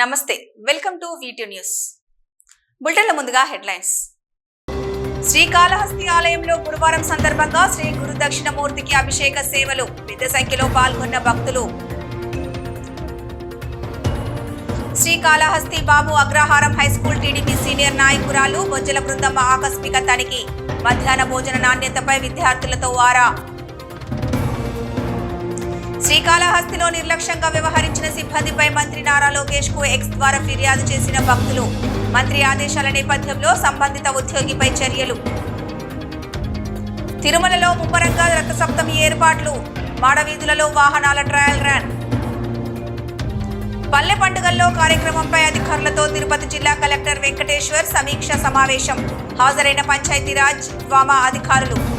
నమస్తే welcome to వీటి news బులెటిన్ల ముందుగా హెడ్లైన్స్. శ్రీకాళహస్తి ఆలయంలో గురువారం సందర్భంగా శ్రీ గురు దక్షిణమూర్తికి అభిషేక సేవలు పెద్ద సంఖ్యలో పాల్గొన్న భక్తులు. Srikalahasti Babu Agraharam high school TDP senior నాయకురాలు బొజ్జల బృందమ్మ ఆకస్మిక తనిఖీ. మధ్యాహ్న భోజన నాణ్యతపై విద్యార్థులతో వారా శ్రీకాళహస్తిలో నిర్లక్ష్యంగా వ్యవహరించిన సిబ్బందిపై మంత్రి నారా లోకేష్కు ఎక్స్ ద్వారా ఫిర్యాదు చేసిన భక్తులు. మంత్రి ఆదేశాల నేపథ్యంలో సంబంధిత ఉద్యోగిపై చర్యలు. తిరుమలలో ముమ్మరంగా రథసప్తమి ఏర్పాట్లు. మాడవీధులలో వాహనాల ట్రయల్ రన్ పల్లె పండుగల్లో కార్యక్రమంపై అధికారులతో తిరుపతి జిల్లా కలెక్టర్ వెంకటేశ్వర్ సమీక్ష సమావేశం. హాజరైన పంచాయతీరాజ్ వామా అధికారులు.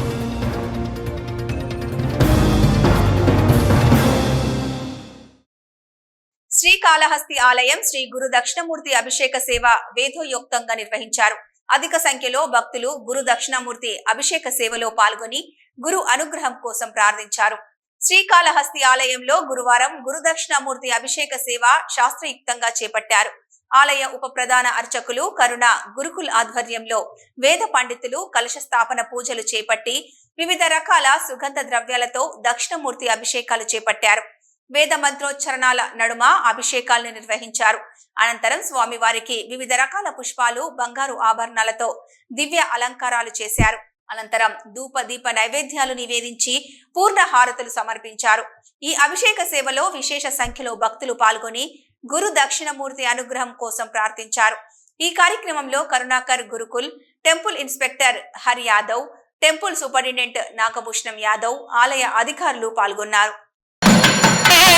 శ్రీకాళహస్తి ఆలయం శ్రీ గురు దక్షిణమూర్తి అభిషేక సేవ వేదోయుక్తంగా నిర్వహించారు. అధిక సంఖ్యలో భక్తులు గురు దక్షిణమూర్తి అభిషేక సేవలో పాల్గొని గురు అనుగ్రహం కోసం ప్రార్థించారు. శ్రీకాళహస్తి ఆలయంలో గురువారం గురు దక్షిణమూర్తి అభిషేక సేవ శాస్త్రయుక్తంగా చేపట్టారు. ఆలయ ఉప ప్రధాన అర్చకులు కరుణ గురుకుల్ ఆధ్వర్యంలో వేద పండితులు కలశ స్థాపన పూజలు చేపట్టి వివిధ రకాల సుగంధ ద్రవ్యాలతో దక్షిణమూర్తి అభిషేకాలు చేపట్టారు. వేద మంత్రోచ్చరణాల నడుమ అభిషేకాలను నిర్వహించారు. అనంతరం స్వామివారికి వివిధ రకాల పుష్పాలు బంగారు ఆభరణాలతో దివ్య అలంకారాలు చేశారు. అనంతరం ధూప దీప నైవేద్యాలు నివేదించి పూర్ణ హారతులు సమర్పించారు. ఈ అభిషేక సేవలో విశేష సంఖ్యలో భక్తులు పాల్గొని గురు దక్షిణమూర్తి అనుగ్రహం కోసం ప్రార్థించారు. ఈ కార్యక్రమంలో Karunakar Gurukul temple inspector Hari Yadav temple superintendent Nagabhushanam Yadav ఆలయ అధికారులు పాల్గొన్నారు.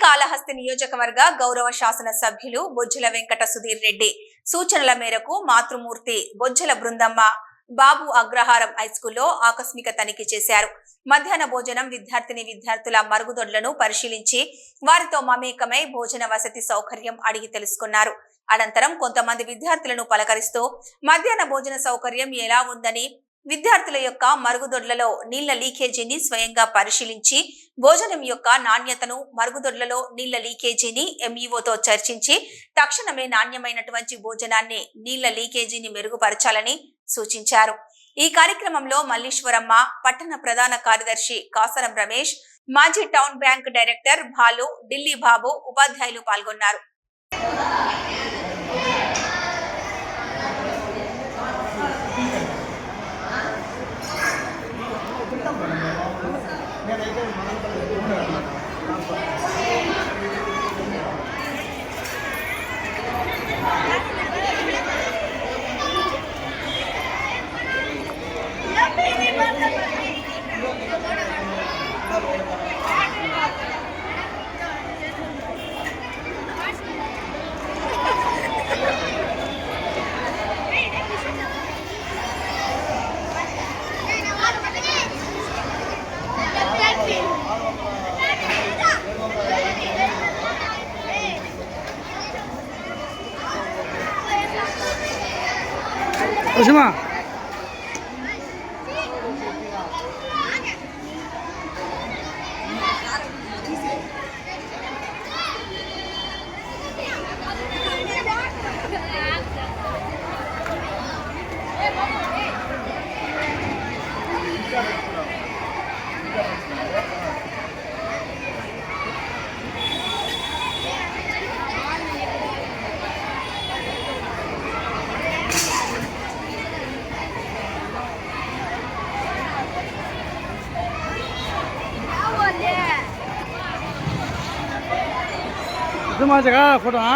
శ్రీకాళహస్తి నియోజకవర్గ గౌరవ శాసన సభ్యులు బొజ్జల వెంకట సుధీర్ రెడ్డి. సూచనల మేరకు మాతృమూర్తి బొజ్జల బృందమ్మ బాబు అగ్రహారం హైస్కూల్లో ఆకస్మిక తనిఖీ చేశారు. మధ్యాహ్న భోజనం విద్యార్థిని విద్యార్థుల మరుగుదొడ్లను పరిశీలించి వారితో మమేకమై భోజన వసతి సౌకర్యం అడిగి తెలుసుకున్నారు. అనంతరం కొంతమంది విద్యార్థులను పలకరిస్తూ మధ్యాహ్న భోజన సౌకర్యం ఎలా ఉందని విద్యార్థుల యొక్క మరుగుదొడ్లలో నీళ్ళ లీకేజీని స్వయంగా పరిశీలించి భోజనం యొక్క నాణ్యతను మరుగుదొడ్లలో నీళ్ళ లీకేజీని ఎంఈఓతో చర్చించి తక్షణమే నాణ్యమైనటువంటి భోజనాన్ని నీళ్ళ లీకేజీని మెరుగుపరచాలని సూచించారు. ఈ కార్యక్రమంలో మల్లీశ్వరమ్మ పట్టణ ప్రధాన కార్యదర్శి కాసరం రమేష్ మాజీ town bank director Bhalu Delhi Babu ఉపాధ్యాయులు పాల్గొన్నారు. 什么？இது மாதிரி இருக்கா ஃபோட்டோனா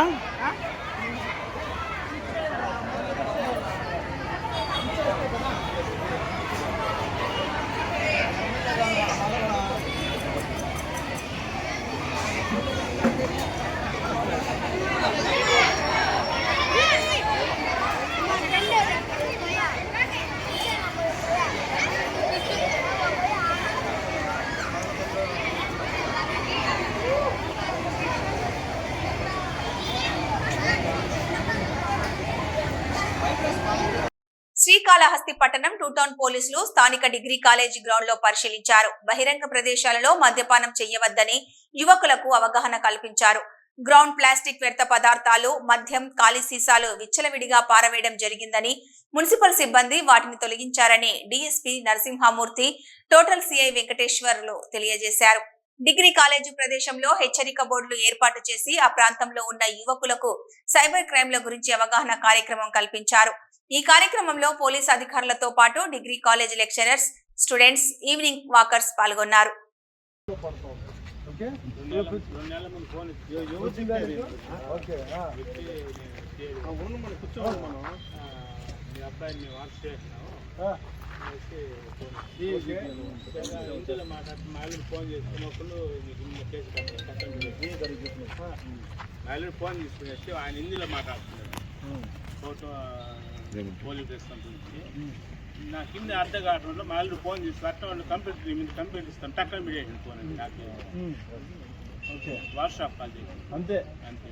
శ్రీకాళహస్తి పట్టణం టూ టౌన్ పోలీసులు స్థానిక డిగ్రీ కాలేజీ గ్రౌండ్లో పరిశీలించారు. బహిరంగ ప్రదేశాలలో మద్యపానం చేయవద్దని యువకులకు అవగాహన కల్పించారు. గ్రౌండ్ ప్లాస్టిక్ వ్యర్థ పదార్థాలు మద్యం ఖాళీ సీసాలు విచ్చలవిడిగా పారవేయడం జరిగిందని మున్సిపల్ సిబ్బంది వాటిని తొలగించారని DSP Narasimhamurthy total CI Venkateswarlu తెలియజేశారు. డిగ్రీ కాలేజీ ప్రదేశంలో హెచ్చరిక బోర్డులు ఏర్పాటు చేసి ఆ ప్రాంతంలో ఉన్న యువకులకు సైబర్ క్రైమ్ల గురించి అవగాహన కార్యక్రమం కల్పించారు. ఈ కార్యక్రమంలో పోలీస్ అధికారులతో పాటు degree college lecturers students evening walkers పాల్గొన్నారు. అబ్బాయిని మాట్లాడి ఫోన్ చేసుకుని ఒకళ్ళు మీకు ఇందులో కేసు కట్టాలి కట్టండి మా ఆయన ఫోన్ తీసుకునేసి ఆయన హిందీలో మాట్లాడుతున్నాడు. ఫోటో పోలీస్ స్టేషన్ గురించి ఉమ్. నాకు హిందీ అర్థం కావడంలో మా ఫోన్ చేసి అట్ట వాళ్ళు కంప్యూటర్ మీద కంప్యూటర్ ఇస్తాను టక్కన మీడియేషన్ ఫోన్ అండి నాకు. ఓకే వాట్సాప్ కాల్ చేసి అంతే అంతే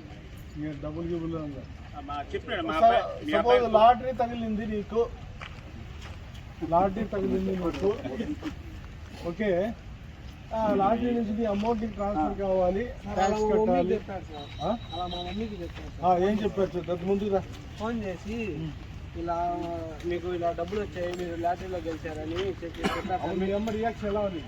మా చెప్పాడు మా లాటరీ తగిలింది నీకు లాటరీ తగిలింది నీకు ఓకే. లాటరీ నుంచి నీ అమౌంట్ ట్రాన్స్ఫర్ కావాలి. ట్యాక్స్ కట్టాలి. మా సార్. ఏం చెప్పారు చెప్పు ముందుకు రా. ఫోన్ చేసి ఇలా మీకు ఇలా డబ్బులు వచ్చాయి మీరు లాటరీలో గెలిచారని సార్. అప్పుడు మీ అమ్మ రియాక్షన్ ఎలా ఉంది?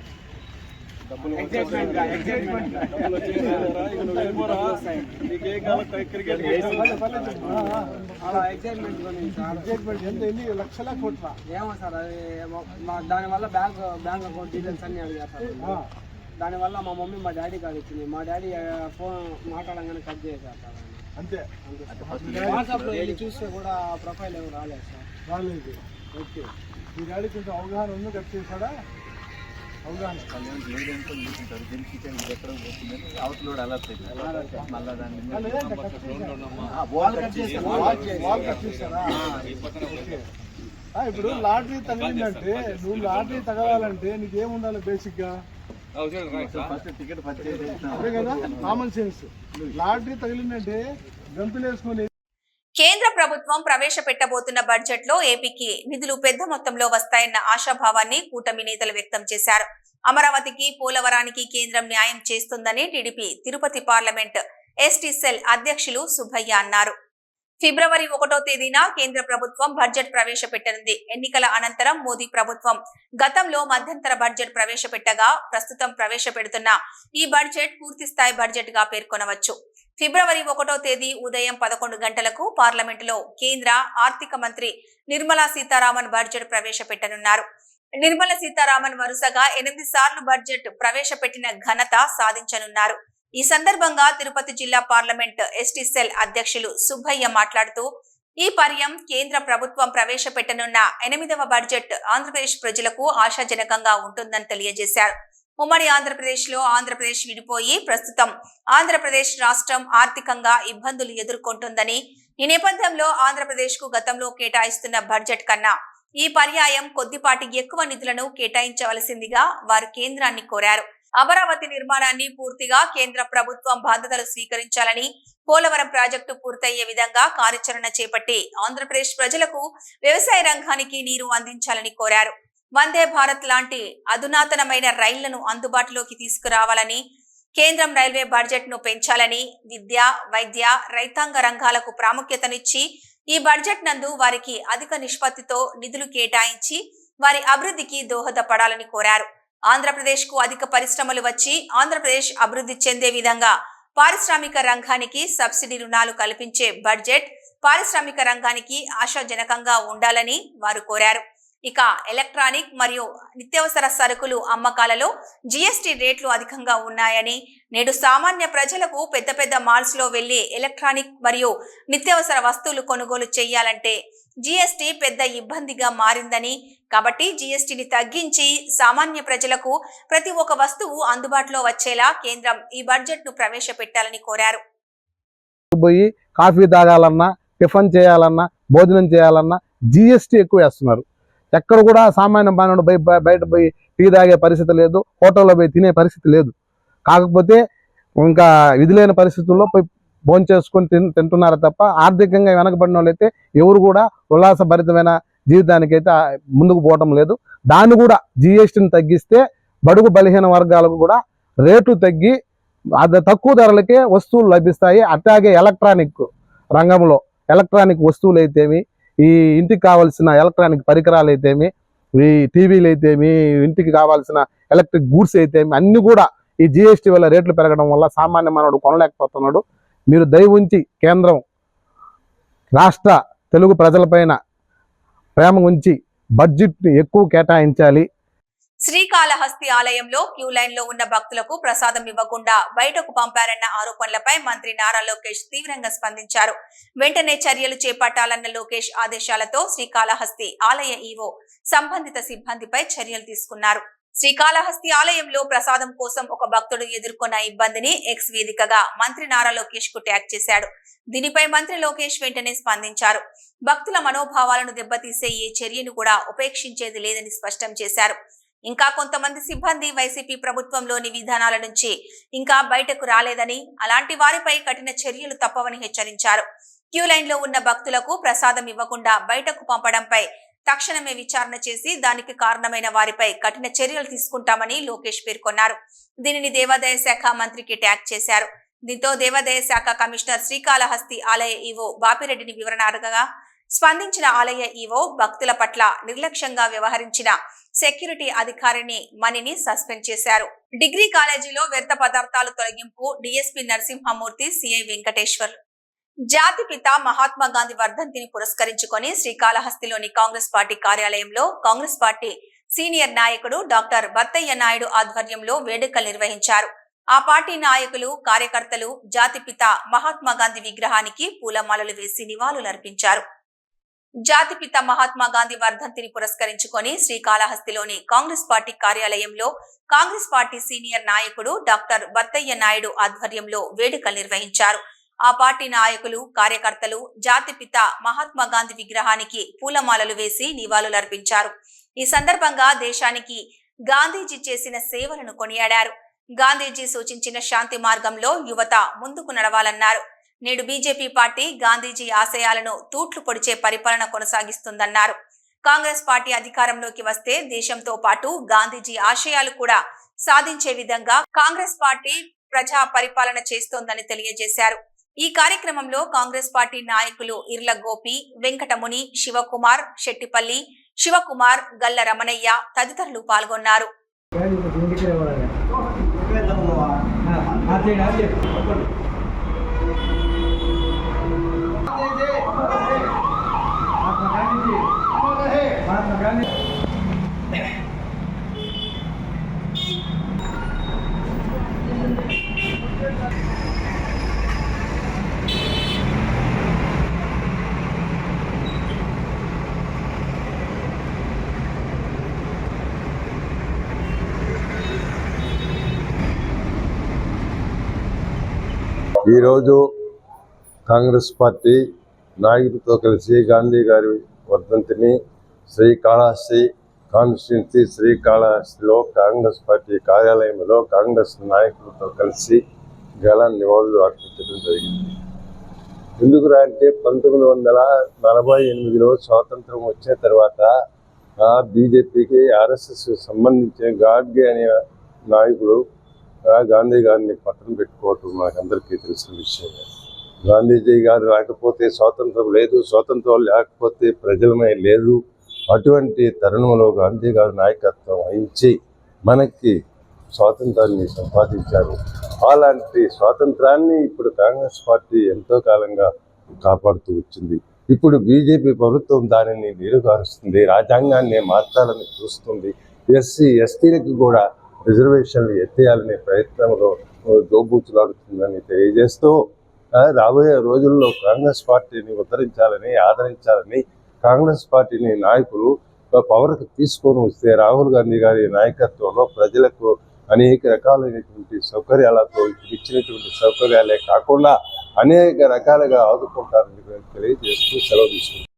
ఎంత ఎన్ని లక్షల కోట్ల? ఏమో సార్ అది దానివల్ల బ్యాంక్ బ్యాంక్ అకౌంట్ డీటెయిల్స్ అన్ని అడిగారు సార్ దానివల్ల మా మమ్మీ మా డాడీ కాల్ ఇచ్చింది. మా డాడీ ఫోన్ మాట్లాడంగానే కట్ చేశారు సార్. అంతే. వాట్సాప్లో వెళ్ళి చూస్తే కూడా ప్రొఫైల్ ఏమి రాలేదు సార్. రాలేదు. ఓకే. మీ డాడీ కొంచెం అవగాహన ఉంది? కట్ చేశాడా? అవగాహన వాల్ కట్ చేశారా ఓకే. ఆ, ఇప్పుడు లాటరీ తగిలిందంటే నువ్వు లాటరీ తగలాలంటే నీకేం ఉండాలి బేసిక్గా అదే కదా కామన్ సెన్స్ లాటరీ తగిలిందంటే గంతులు వేసుకొని ప్రభుత్వం ప్రవేశపెట్టబోతున్న బడ్జెట్లో ఏపీకి నిధులు పెద్ద మొత్తంలో వస్తాయన్న ఆశాభావాన్ని కూటమి నేతలు వ్యక్తం చేశారు. అమరావతికి పోలవరానికి కేంద్రం న్యాయం చేస్తుందని TDP Tirupati parliament ST cell అధ్యక్షులు సుబ్బయ్య అన్నారు. ఫిబ్రవరి ఒకటో తేదీన కేంద్ర ప్రభుత్వం బడ్జెట్ ప్రవేశపెట్టనుంది. ఎన్నికల అనంతరం మోదీ ప్రభుత్వం గతంలో మధ్యంతర బడ్జెట్ ప్రవేశపెట్టగా ప్రస్తుతం ప్రవేశపెడుతున్న ఈ బడ్జెట్ పూర్తిస్థాయి బడ్జెట్గా పేర్కొనవచ్చు. ఫిబ్రవరి ఒకటో తేదీ ఉదయం పదకొండు గంటలకు పార్లమెంటులో కేంద్ర ఆర్థిక మంత్రి నిర్మలా సీతారామన్ బడ్జెట్ ప్రవేశపెట్టనున్నారు. నిర్మలా సీతారామన్ వరుసగా ఎనిమిది సార్లు బడ్జెట్ ప్రవేశపెట్టిన ఘనత సాధించనున్నారు. ఈ సందర్భంగా తిరుపతి జిల్లా పార్లమెంట్ ఎస్టీ సెల్ అధ్యక్షులు సుబ్బయ్య మాట్లాడుతూ ఈ పర్యం కేంద్ర ప్రభుత్వం ప్రవేశపెట్టనున్న ఎనిమిదవ బడ్జెట్ ఆంధ్రప్రదేశ్ ప్రజలకు ఆశాజనకంగా ఉంటుందని తెలియజేశారు. ఉమ్మడి ఆంధ్రప్రదేశ్లో ఆంధ్రప్రదేశ్ విడిపోయి ప్రస్తుతం ఆంధ్రప్రదేశ్ రాష్ట్రం ఆర్థికంగా ఇబ్బందులు ఎదుర్కొంటుందని ఈ నేపథ్యంలో ఆంధ్రప్రదేశ్కు గతంలో కేటాయిస్తున్న బడ్జెట్ కన్నా ఈ పర్యాయం కొద్దిపాటి ఎక్కువ నిధులను కేటాయించవలసిందిగా వారు కేంద్రాన్ని కోరారు. అమరావతి నిర్మాణాన్ని పూర్తిగా కేంద్ర ప్రభుత్వం బాధ్యతలు స్వీకరించాలని పోలవరం ప్రాజెక్టు పూర్తయ్యే విధంగా కార్యాచరణ చేపట్టి ఆంధ్రప్రదేశ్ ప్రజలకు వ్యవసాయ రంగానికి నీరు అందించాలని కోరారు. వందే భారత్ లాంటి అధునాతనమైన రైళ్ళను అందుబాటులోకి తీసుకురావాలని కేంద్రం రైల్వే బడ్జెట్ను పెంచాలని విద్య వైద్య రైతాంగ రంగాలకు ప్రాముఖ్యతనిచ్చి ఈ బడ్జెట్ నందు వారికి అధిక నిష్పత్తితో నిధులు కేటాయించి వారి అభివృద్ధికి దోహదపడాలని కోరారు. ఆంధ్రప్రదేశ్కు అధిక పరిశ్రమలు వచ్చి ఆంధ్రప్రదేశ్ అభివృద్ధి చెందే విధంగా పారిశ్రామిక రంగానికి సబ్సిడీ రుణాలు కల్పించే బడ్జెట్ పారిశ్రామిక రంగానికి ఆశాజనకంగా ఉండాలని వారు కోరారు. ఇక ఎలక్ట్రానిక్ మరియు నిత్యావసర సరుకులు అమ్మకాలలో జీఎస్టీ రేట్లు అధికంగా ఉన్నాయని నేడు సామాన్య ప్రజలకు పెద్ద పెద్ద మాల్స్లో వెళ్ళి ఎలక్ట్రానిక్ మరియు నిత్యావసర వస్తువులు కొనుగోలు చేయాలంటే జీఎస్టీ పెద్ద ఇబ్బందిగా మారిందని. కాబట్టి జీఎస్టీని తగ్గించి సామాన్య ప్రజలకు ప్రతి ఒక్క వస్తువు అందుబాటులో వచ్చేలా కేంద్రం ఈ బడ్జెట్ను ప్రవేశపెట్టాలని కోరారు. పోయి కాఫీ తాగాలన్నా టిఫిన్ చేయాలన్నా భోజనం చేయాలన్నా జీఎస్టీ ఎక్కువ వేస్తున్నారు. ఎక్కడ కూడా సామాన్య బాణుడు బయట పోయి టీ తాగే పరిస్థితి లేదు హోటల్లో పోయి తినే పరిస్థితి లేదు. కాకపోతే ఇంకా విధి లేని పరిస్థితుల్లో పోయి భోజనం చేసుకొని తిన్ తింటున్నారు తప్ప ఆర్థికంగా వెనకబడిన వాళ్ళైతే ఎవరు కూడా ఉల్లాసభరితమైన జీవితానికైతే ముందుకు పోవటం లేదు. దాన్ని కూడా జిఎస్టీని తగ్గిస్తే బడుగు బలహీన వర్గాలకు కూడా రేటు తగ్గి అది తక్కువ ధరలకే వస్తువులు లభిస్తాయి. అట్లాగే ఎలక్ట్రానిక్ రంగంలో ఎలక్ట్రానిక్ వస్తువులు అయితేమి ఈ ఇంటికి కావాల్సిన ఎలక్ట్రానిక్ పరికరాలు అయితేమి ఈ టీవీలు అయితేమి ఇంటికి కావాల్సిన ఎలక్ట్రిక్ గూడ్స్ అయితేమి అన్ని కూడా ఈ జిఎస్టీ వల్ల రేట్లు పెరగడం వల్ల సామాన్య మానవుడు కొనలేకపోతున్నాడు. మీరు దయ ఉంచి కేంద్రం రాష్ట్ర తెలుగు ప్రజలపైన ప్రేమ ఉంచి బడ్జెట్ని ఎక్కువ కేటాయించాలి. శ్రీకాళహస్తి ఆలయంలో క్యూ లైన్లో ఉన్న భక్తులకు ప్రసాదం ఇవ్వకుండా బయటకు పంపారన్న ఆరోపణలపై మంత్రి నారా లోకేష్ తీవ్రంగా స్పందించారు. వెంటనే చర్యలు చేపట్టాలన్న లోకేష్ ఆదేశాలతో శ్రీకాళహస్తి ఆలయ ఈవో సంబంధిత సిబ్బందిపై చర్యలు తీసుకున్నారు. శ్రీకాళహస్తి ఆలయంలో ప్రసాదం కోసం ఒక భక్తుడు ఎదుర్కొన్న ఇబ్బందిని ఎక్స్ వేదికగా మంత్రి నారా లోకేష్కు ట్యాగ్ చేశాడు. దీనిపై మంత్రి లోకేష్ వెంటనే స్పందించారు. భక్తుల మనోభావాలను దెబ్బతీసే ఏ చర్యను కూడా ఉపేక్షించేది లేదని స్పష్టం చేశారు. ఇంకా కొంతమంది సిబ్బంది వైసీపీ ప్రభుత్వంలోని విధానాల నుంచి ఇంకా బయటకు రాలేదని అలాంటి వారిపై కఠిన చర్యలు తప్పవని హెచ్చరించారు. క్యూ లైన్లో ఉన్న భక్తులకు ప్రసాదం ఇవ్వకుండా బయటకు పంపడంపై తక్షణమే విచారణ చేసి దానికి కారణమైన వారిపై కఠిన చర్యలు తీసుకుంటామని లోకేష్ పేర్కొన్నారు. దీనిని దేవాదాయ శాఖ మంత్రికి ట్యాగ్ చేశారు. దీంతో దేవాదాయ శాఖ కమిషనర్ శ్రీకాళహస్తి ఆలయ ఈవో బాపిరెడ్డిని వివరణ అడగగా స్పందించిన ఆలయ ఈవో భక్తుల పట్ల నిర్లక్ష్యంగా వ్యవహరించిన సెక్యూరిటీ అధికారిని మణిని సస్పెండ్ చేశారు. డిగ్రీ కాలేజీలో వ్యర్థ పదార్థాలు తొలగింపు డిఎస్పి నరసింహమూర్తి సిఐ వెంకటేశ్వర్. జాతిపిత మహాత్మా గాంధీ వర్ధంతిని పురస్కరించుకొని శ్రీకాళహస్తిలోని కాంగ్రెస్ పార్టీ కార్యాలయంలో కాంగ్రెస్ పార్టీ సీనియర్ నాయకుడు డాక్టర్ బత్తయ్య నాయుడు ఆధ్వర్యంలో వేడుకలు నిర్వహించారు. ఆ పార్టీ నాయకులు కార్యకర్తలు జాతిపిత మహాత్మా గాంధీ విగ్రహానికి పూలమాలలు వేసి నివాళులర్పించారు. జాతిపిత మహాత్మా గాంధీ వర్ధంతిని పురస్కరించుకొని శ్రీకాళహస్తిలోని కాంగ్రెస్ పార్టీ కార్యాలయంలో కాంగ్రెస్ పార్టీ సీనియర్ నాయకుడు డాక్టర్ బత్తయ్య నాయుడు ఆధ్వర్యంలో వేడుకలు నిర్వహించారు. ఆ పార్టీ నాయకులు కార్యకర్తలు జాతిపిత మహాత్మా గాంధీ విగ్రహానికి పూలమాలలు వేసి నివాళులర్పించారు. ఈ సందర్భంగా దేశానికి గాంధీజీ చేసిన సేవలను కొనియాడారు. గాంధీజీ సూచించిన శాంతి మార్గంలో యువత ముందుకు నడవాలన్నారు. నేడు బీజేపీ పార్టీ గాంధీజీ ఆశయాలను తూట్లు పొడిచే పరిపాలన కొనసాగిస్తుందన్నారు. కాంగ్రెస్ పార్టీ అధికారంలోకి వస్తే దేశంతో పాటు గాంధీజీ ఆశయాలు కూడా సాధించే విధంగా కాంగ్రెస్ పార్టీ ప్రజా పరిపాలన చేస్తోందని తెలియజేశారు. ఈ కార్యక్రమంలో కాంగ్రెస్ పార్టీ నాయకులు ఇర్ల గోపి వెంకటముని శివకుమార్ శెట్టిపల్లి శివకుమార్ గల్ల రమణయ్య తదితరులు పాల్గొన్నారు. ఈరోజు కాంగ్రెస్ పార్టీ నాయకులతో కలిసి గాంధీ గారి వర్ధంతిని శ్రీకాళహస్తి కాన్స్టిట్యున్సీ శ్రీకాళహస్తిలో కాంగ్రెస్ పార్టీ కార్యాలయంలో కాంగ్రెస్ నాయకులతో కలిసి గల నివాళులు అర్పించడం జరిగింది. ఎందుకురా అంటే పంతొమ్మిది వందల నలభై ఎనిమిదిలో స్వాతంత్రం వచ్చిన తర్వాత బీజేపీకి ఆర్ఎస్ఎస్ సంబంధించిన గాడ్గే అనే నాయకుడు గాంధీ గారిని పట్టణం పెట్టుకోవటం మనకందరికీ తెలిసిన విషయమే గాంధీజీ గారు రాకపోతే స్వాతంత్రం లేదు స్వాతంత్రం లేకపోతే ప్రజలమే లేదు అటువంటి తరుణంలో గాంధీ గారు నాయకత్వం వహించి మనకి స్వాతంత్రాన్ని సంపాదించారు. అలాంటి స్వాతంత్రాన్ని ఇప్పుడు కాంగ్రెస్ పార్టీ ఎంతో కాలంగా కాపాడుతూ వచ్చింది. ఇప్పుడు బీజేపీ ప్రభుత్వం దానిని నీరుగారుస్తుంది రాజ్యాంగాన్ని మార్చాలని చూస్తుంది. ఎస్సీ ఎస్టీలకు కూడా రిజర్వేషన్లు ఎత్తేయాలనే ప్రయత్నంలో దోబూచులాడుతుందని తెలియజేస్తూ రాబోయే రోజుల్లో కాంగ్రెస్ పార్టీని ఉద్ధరించాలని ఆదరించాలని కాంగ్రెస్ పార్టీని నాయకులు పవర్కి తీసుకొని వస్తే రాహుల్ గాంధీ గారి నాయకత్వంలో ప్రజలకు అనేక రకాలైనటువంటి సౌకర్యాలతో ఇచ్చినటువంటి సౌకర్యాలే కాకుండా అనేక రకాలుగా ఆదుకుంటారని తెలియజేస్తూ సెలవు తీసుకుంటారు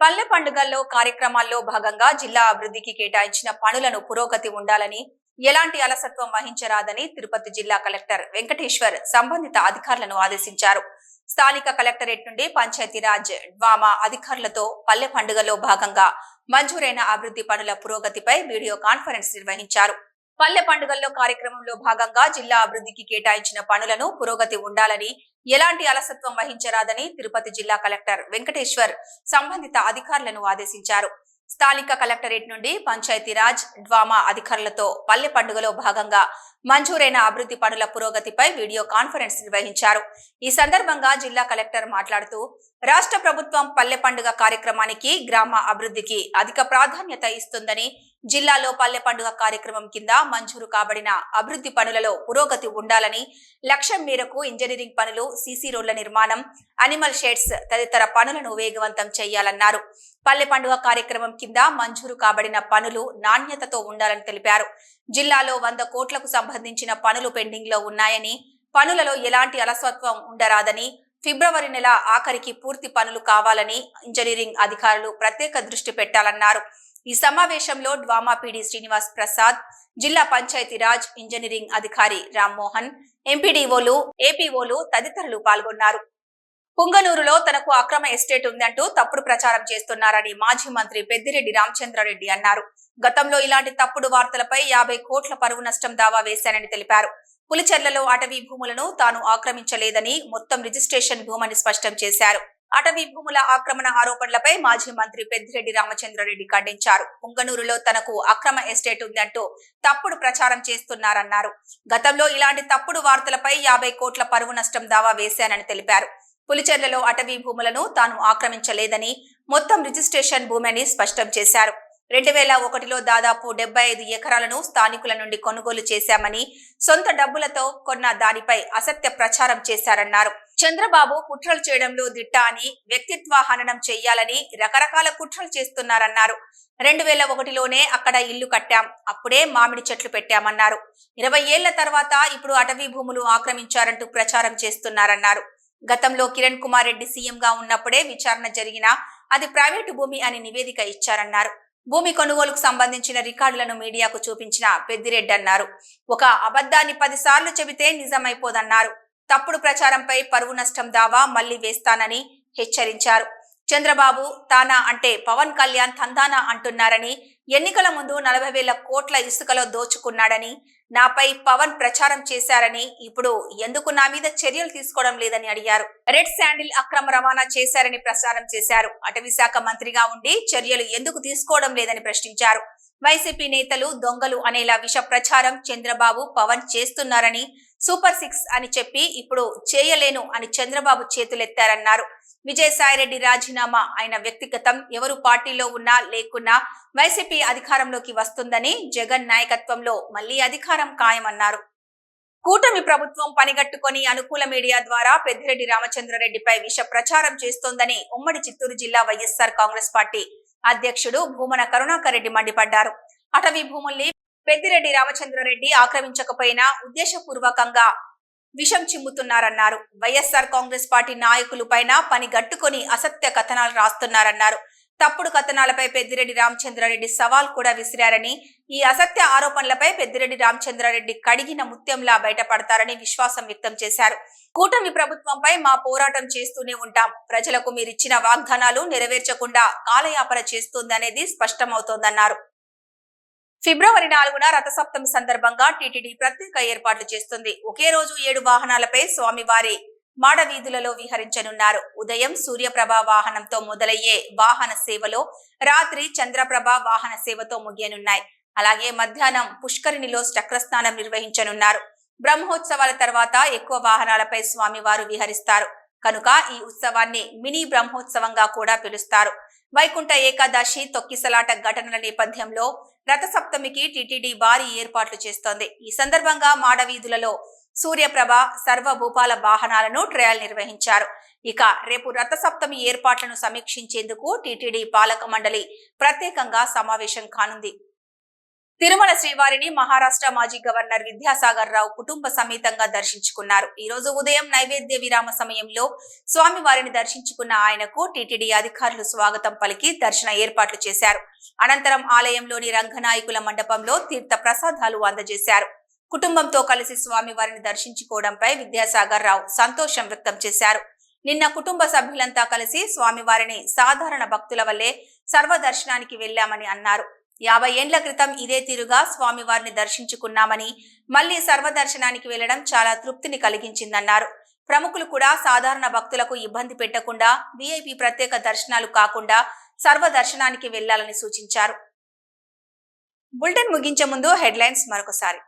పల్లె పండుగల్లో కార్యక్రమాల్లో భాగంగా జిల్లా అభివృద్ధికి కేటాయించిన పనులను పురోగతి ఉండాలని ఎలాంటి అలసత్వం వహించరాదని తిరుపతి జిల్లా కలెక్టర్ వెంకటేశ్వర్ సంబంధిత అధికారులను ఆదేశించారు. స్థానిక కలెక్టరేట్ నుండి పంచాయతీరాజ్ డ్వామా అధికారులతో పల్లె పండుగలో భాగంగా మంజూరైన అభివృద్ధి పనుల పురోగతిపై వీడియో కాన్ఫరెన్స్ నిర్వహించారు. పల్లె పండుగల్లో కార్యక్రమంలో భాగంగా జిల్లా అభివృద్ధికి కేటాయించిన పనులను పురోగతి ఉండాలని ఎలాంటి అలసత్వం వహించరాదని తిరుపతి జిల్లా కలెక్టర్ వెంకటేశ్వర్ సంబంధిత అధికారులను ఆదేశించారు. స్థానిక కలెక్టరేట్ నుండి పంచాయతీరాజ్ డ్వామా అధికారులతో పల్లె పండుగలో భాగంగా మంజూరైన అభివృద్ధి పనుల పురోగతిపై వీడియో కాన్ఫరెన్స్ నిర్వహించారు. ఈ సందర్భంగా జిల్లా కలెక్టర్ మాట్లాడుతూ రాష్ట్ర ప్రభుత్వం పల్లె పండుగ కార్యక్రమానికి గ్రామ అభివృద్ధికి అధిక ప్రాధాన్యత ఇస్తుందని జిల్లాలో పల్లె పండుగ కార్యక్రమం కింద మంజూరు కాబడిన అభివృద్ధి పనులలో పురోగతి ఉండాలని లక్ష్యం మేరకు ఇంజనీరింగ్ పనులు సీసీ రోడ్ల నిర్మాణం అనిమల్ షెడ్స్ తదితర పనులను వేగవంతం చేయాలన్నారు. పల్లె పండుగ కార్యక్రమం కింద మంజూరు కాబడిన పనులు నాణ్యతతో ఉండాలని తెలిపారు. జిల్లాలో వంద కోట్లకు సంబంధించిన పనులు పెండింగ్లో ఉన్నాయని పనులలో ఎలాంటి అలసత్వం ఉండరాదని ఫిబ్రవరి నెల ఆఖరికి పూర్తి పనులు కావాలని ఇంజనీరింగ్ అధికారులు ప్రత్యేక దృష్టి పెట్టాలన్నారు. ఈ సమావేశంలో డ్వామా పీడి శ్రీనివాస్ ప్రసాద్ జిల్లా పంచాయతీరాజ్ ఇంజనీరింగ్ అధికారి రామ్మోహన్ ఎంపీడీఓలు ఏపీఓలు తదితరులు పాల్గొన్నారు. పుంగనూరులో తనకు అక్రమ ఎస్టేట్ ఉందంటూ తప్పుడు ప్రచారం చేస్తున్నారని మాజీ మంత్రి పెద్దిరెడ్డి రామచంద్రారెడ్డి అన్నారు. గతంలో ఇలాంటి తప్పుడు వార్తలపై యాభై కోట్ల పరువు నష్టం దావా వేశానని తెలిపారు. పులిచెర్లలో అటవీ భూములను తాను ఆక్రమించలేదని మొత్తం రిజిస్ట్రేషన్ భూమని స్పష్టం చేశారు. అటవీ భూముల ఆక్రమణ ఆరోపణలపై మాజీ మంత్రి పెద్దిరెడ్డి రామచంద్రారెడ్డి ఖండించారు. పుంగనూరులో తనకు అక్రమ ఎస్టేట్ ఉందంటూ తప్పుడు ప్రచారం చేస్తున్నారన్నారు. గతంలో ఇలాంటి తప్పుడు వార్తలపై యాభై కోట్ల పరువు నష్టం దావా వేశానని తెలిపారు. పులిచెర్లలో అటవీ భూములను తాను ఆక్రమించలేదని మొత్తం రిజిస్ట్రేషన్ భూమిని స్పష్టం చేశారు. రెండు వేల ఒకటిలో దాదాపు డెబ్బై ఐదు ఎకరాలను స్థానికుల నుండి కొనుగోలు చేశామని సొంత డబ్బులతో కొన్న దానిపై అసత్య ప్రచారం చేశారన్నారు. చంద్రబాబు కుట్రలు చేయడంలో దిట్ట అని వ్యక్తిత్వ హననం చేయాలని రకరకాల కుట్రలు చేస్తున్నారన్నారు. రెండు వేల ఒకటిలోనే అక్కడ ఇల్లు కట్టాం అప్పుడే మామిడి చెట్లు పెట్టామన్నారు. ఇరవై ఏళ్ళ తర్వాత ఇప్పుడు అటవీ భూములు ఆక్రమించారంటూ ప్రచారం చేస్తున్నారన్నారు. గతంలో కిరణ్ కుమార్ రెడ్డి సీఎంగా ఉన్నప్పుడే విచారణ జరిగినా అది ప్రైవేటు భూమి అని నివేదిక ఇచ్చారన్నారు. భూమి కొనుగోలుకు సంబంధించిన రికార్డులను మీడియాకు చూపించిన పెద్దిరెడ్డి అన్నారు. ఒక అబద్ధాన్ని పదిసార్లు చెబితే నిజమైపోదన్నారు. తప్పుడు ప్రచారంపై పరువు నష్టం దావా మళ్ళీ వేస్తానని హెచ్చరించారు. చంద్రబాబు తానా అంటే పవన్ కళ్యాణ్ తందానా అంటున్నారని ఎన్నికల ముందు నలభై వేల కోట్ల ఇసుకలో దోచుకున్నాడని నాపై పవన్ ప్రచారం చేశారని ఇప్పుడు ఎందుకు నా మీద చర్యలు తీసుకోవడం లేదని అడిగారు. రెడ్ శాండిల్ అక్రమ రవాణా చేశారని ప్రచారం చేశారు. అటవీశాఖ మంత్రిగా ఉండి చర్యలు ఎందుకు తీసుకోవడం లేదని ప్రశ్నించారు. వైసీపీ నేతలు దొంగలు అనేలా విష ప్రచారం చంద్రబాబు పవన్ చేస్తున్నారని సూపర్ సిక్స్ అని చెప్పి ఇప్పుడు చేయలేను అని చంద్రబాబు చేతులెత్తారన్నారు. విజయసాయిరెడ్డి రాజీనామా ఆయన వ్యక్తిగతం ఎవరు పార్టీలో ఉన్నా లేకున్నా వైసీపీ అధికారంలోకి వస్తుందని జగన్ నాయకత్వంలో మళ్ళీ అధికారం ఖాయమన్నారు. కూటమి ప్రభుత్వం పనిగట్టుకొని అనుకూల మీడియా ద్వారా పెద్దిరెడ్డి రామచంద్రారెడ్డిపై విష ప్రచారం చేస్తోందని ఉమ్మడి చిత్తూరు జిల్లా వైఎస్ఆర్ కాంగ్రెస్ పార్టీ అధ్యక్షుడు భూమన కరుణాకర్ రెడ్డి మండిపడ్డారు. అటవీ భూముల్ని పెద్దిరెడ్డి రామచంద్రారెడ్డి ఆక్రమించకపోయినా ఉద్దేశపూర్వకంగా విషం చిమ్ముతున్నారన్నారు. వైఎస్ఆర్ కాంగ్రెస్ పార్టీ నాయకులు పైన పని గట్టుకొని అసత్య కథనాలు రాస్తున్నారన్నారు. తప్పుడు కథనాలపై పెద్దిరెడ్డి రామచంద్రారెడ్డి సవాల్ కూడా విసిరారని ఈ అసత్య ఆరోపణలపై పెద్దిరెడ్డి రామచంద్రారెడ్డి కడిగిన ముత్యంలా బయటపడతారని విశ్వాసం వ్యక్తం చేశారు. కూటమి ప్రభుత్వంపై మా పోరాటం చేస్తూనే ఉంటాం. ప్రజలకు మీరిచ్చిన వాగ్దానాలు నెరవేర్చకుండా కాలయాపన చేస్తుందనేది స్పష్టమవుతోందన్నారు. ఫిబ్రవరి నాలుగున రథసప్తమి సందర్భంగా టీటీడీ ప్రత్యేక ఏర్పాట్లు చేస్తుంది. ఒకే రోజు ఏడు వాహనాలపై స్వామివారి మాడ వీధులలో విహరించనున్నారు. ఉదయం సూర్యప్రభ వాహనంతో మొదలయ్యే వాహన సేవలో రాత్రి చంద్రప్రభ వాహన సేవతో ముగియనున్నాయి. అలాగే మధ్యాహ్నం పుష్కరిణిలో చక్రస్నానం నిర్వహించనున్నారు. బ్రహ్మోత్సవాల తర్వాత ఎక్కువ వాహనాలపై స్వామివారు విహరిస్తారు. కనుక ఈ ఉత్సవాన్ని మినీ బ్రహ్మోత్సవంగా కూడా పిలుస్తారు. వైకుంఠ ఏకాదశి తొక్కిసలాట ఘటనల నేపథ్యంలో రథసప్తమికి టీటీడీ భారీ ఏర్పాట్లు చేస్తోంది. ఈ సందర్భంగా మాడవీధులలో సూర్యప్రభ సర్వభూపాల వాహనాలను ట్రయల్ నిర్వహించారు. ఇక రేపు రథసప్తమి ఏర్పాట్లను సమీక్షించేందుకు టీటీడీ పాలక మండలి ప్రత్యేకంగా సమావేశం కానుంది. తిరుమల శ్రీవారిని మహారాష్ట్ర మాజీ గవర్నర్ విద్యాసాగర్ రావు కుటుంబ సమేతంగా దర్శించుకున్నారు. ఈ రోజు ఉదయం నైవేద్య విరామ సమయంలో స్వామివారిని దర్శించుకున్న ఆయనకు టీటీడీ అధికారులు స్వాగతం పలికి దర్శన ఏర్పాట్లు చేశారు. అనంతరం ఆలయంలోని రంగనాయకుల మండపంలో తీర్థ ప్రసాదాలు అందజేశారు. కుటుంబంతో కలిసి స్వామివారిని దర్శించుకోవడంపై విద్యాసాగర్ రావు సంతోషం వ్యక్తం చేశారు. నిన్న కుటుంబ సభ్యులంతా కలిసి స్వామివారిని సాధారణ భక్తుల వల్లే సర్వదర్శనానికి వెళ్ళామని అన్నారు. యాభై ఏండ్ల క్రితం ఇదే తీరుగా స్వామివారిని దర్శించుకున్నామని మళ్ళీ సర్వదర్శనానికి వెళ్ళడం చాలా తృప్తిని కలిగించిందన్నారు. ప్రముఖులు కూడా సాధారణ భక్తులకు ఇబ్బంది పెట్టకుండా వీఐపీ ప్రత్యేక దర్శనాలు కాకుండా సర్వదర్శనానికి వెళ్ళాలని సూచించారు. బులెటిన్ ముగించే ముందు హెడ్లైన్స్ మరొకసారి.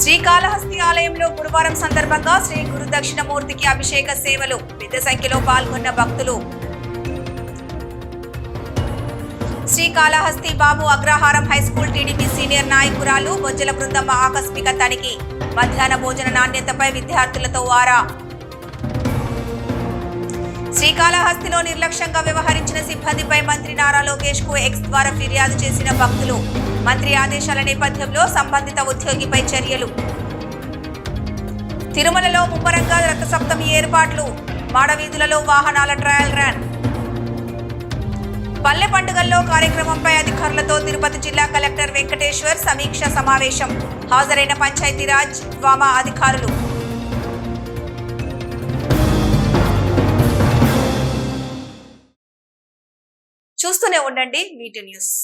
శ్రీకాళహస్తి ఆలయంలో గురువారం సందర్భంగా శ్రీ గురు దక్షిణమూర్తికి అభిషేక సేవలు పెద్ద సంఖ్యలో పాల్గొన్న భక్తులు Srikalahasti Babu Agraharam high school TDP senior నాయకురాలు బొజ్జల బృందమ్మ ఆకస్మిక తనిఖీ మధ్యాహ్న భోజన నాణ్యతపై విద్యార్థులతో వారా శ్రీకాళహస్తిలో నిర్లక్ష్యంగా వ్యవహరించిన సిబ్బందిపై మంత్రి నారా లోకేష్కు ఎక్స్ ద్వారా ఫిర్యాదు చేసిన భక్తులు మంత్రి ఆదేశాల నేపథ్యంలో సంబంధిత ఉద్యోగిపై చర్యలు. తిరుమలలో ముమ్మరంగా రథసప్తమి ఏర్పాట్లు మాడవీధులలో వాహనాల ట్రయల్ ర్యాన్ పల్లె పండుగల్లో కార్యక్రమంపై అధికారులతో తిరుపతి జిల్లా కలెక్టర్ వెంకటేశ్వర్ సమీక్ష సమావేశం. హాజరైన పంచాయతీరాజ్ వామా అధికారులు. చూస్తూనే ఉండండి వీటి న్యూస్.